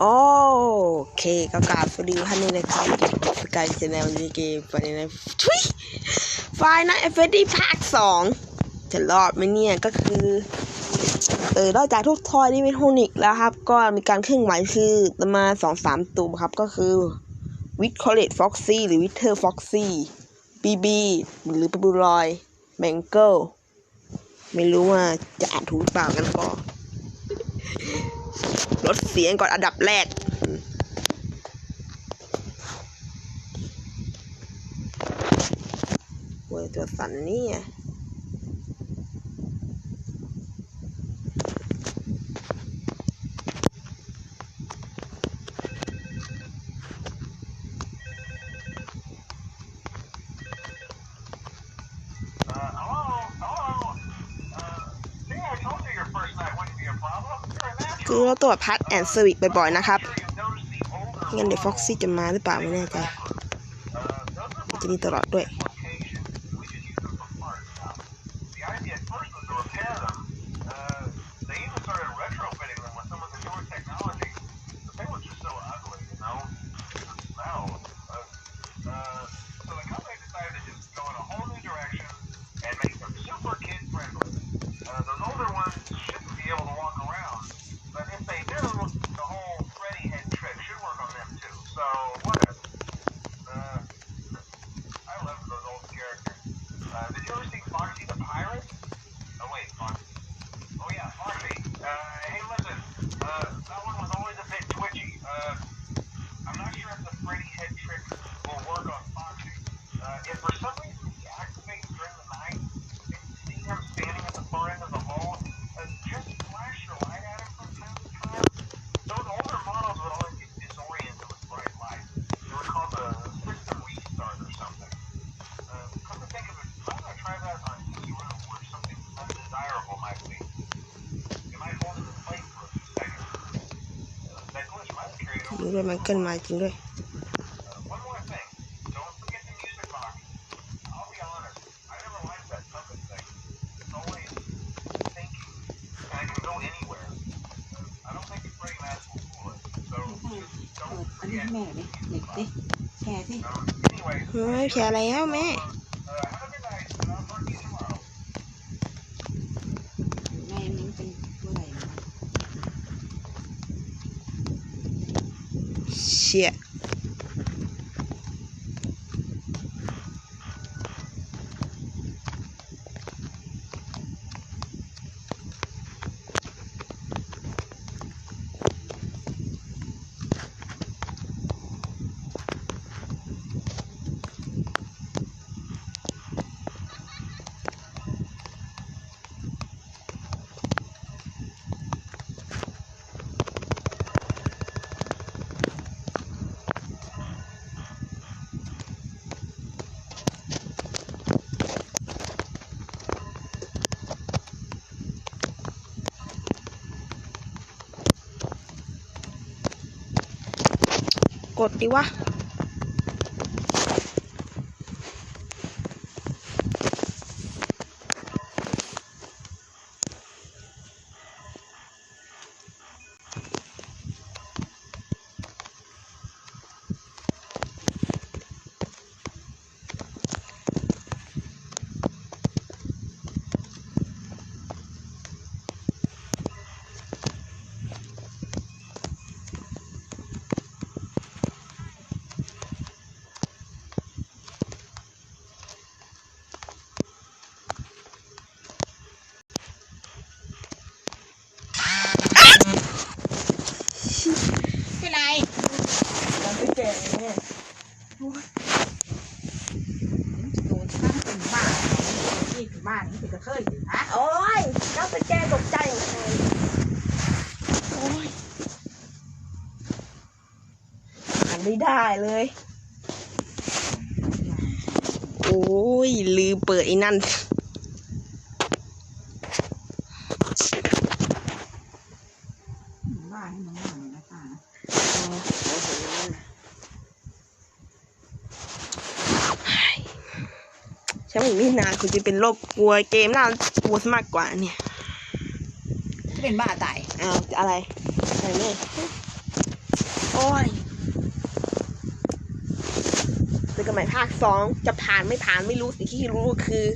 โอเคก็กราบสวัสดีท่านนี่นะครับสกายชแนลนี้เกมไฟในทุยไฟนะเอฟดีภาคสองจะรอดไหมเนี่ยก็คือเออนอกจากทุกทอยนี่เป็นโทนิกแล้วครับ ก็มีการเคลื่อนไหวคือมาสองสามตัวครับก็คือวิทคอเลตฟ็อกซี่หรือวิเทอร์ฟ็อกซี่บีบีหรือปบูรอยแมงเกิลไม่รู้ว่าจะอ่านถูกเปล่ากันก็ ลดเสียงก่อนอันดับแรกโว้ยตัวสั่นนี่ คือเราตรวจพัดแอนเซอร์วิสบ่อยๆนะครับงั้นเดี๋ยวฟ็อกซี่จะมาหรือเปล่าไม่แน่ใจจะมีตลอดด้วย uh, the university varsity might have carried จริ over. งด้วยมันเกินมาจริงด้วย Uh, one more thing. Don't forget the music box. I'll be honest, I never liked that puppet thing. It's always thinking, and it can go anywhere. Uh, I don't think it's very mask will fool it. So just เปิ don't ดอันนี้ forget. ให้แม่ดิเด็กดิแชร์สิ Um, anyway, เฮ้ยแชร์แล้วแม่ uh, have a good night, and I'll talk to you tomorrow. แม่นี้เป็นตัวไหนนะ เกดดิวะ เป็นไร มันไปแจกเนี่ย โดนตั้งเป็นบ้าที่ ถึงบ้านนี่เป็นกระเทยถึงฮะโอ้ยน้าไปแจตกใจของใครโอ้ยอ่านไม่ได้เลย โอ้ย ลืมเปิดไอ้นั่นบ้าให้มันหน่อยนะป้านะ ฉันว่าอีกไม่นานคุณจะเป็นโรคกลัวเกมน่ากลัวซะมากกว่าเนี่ยเป็นบ้าตายอ้าวอะไรอะไรเนี่ยโอ้ยเจอกันใหม่ภาคสองจะผ่านไม่ผ่านไม่รู้สิ่งที่รู้คือ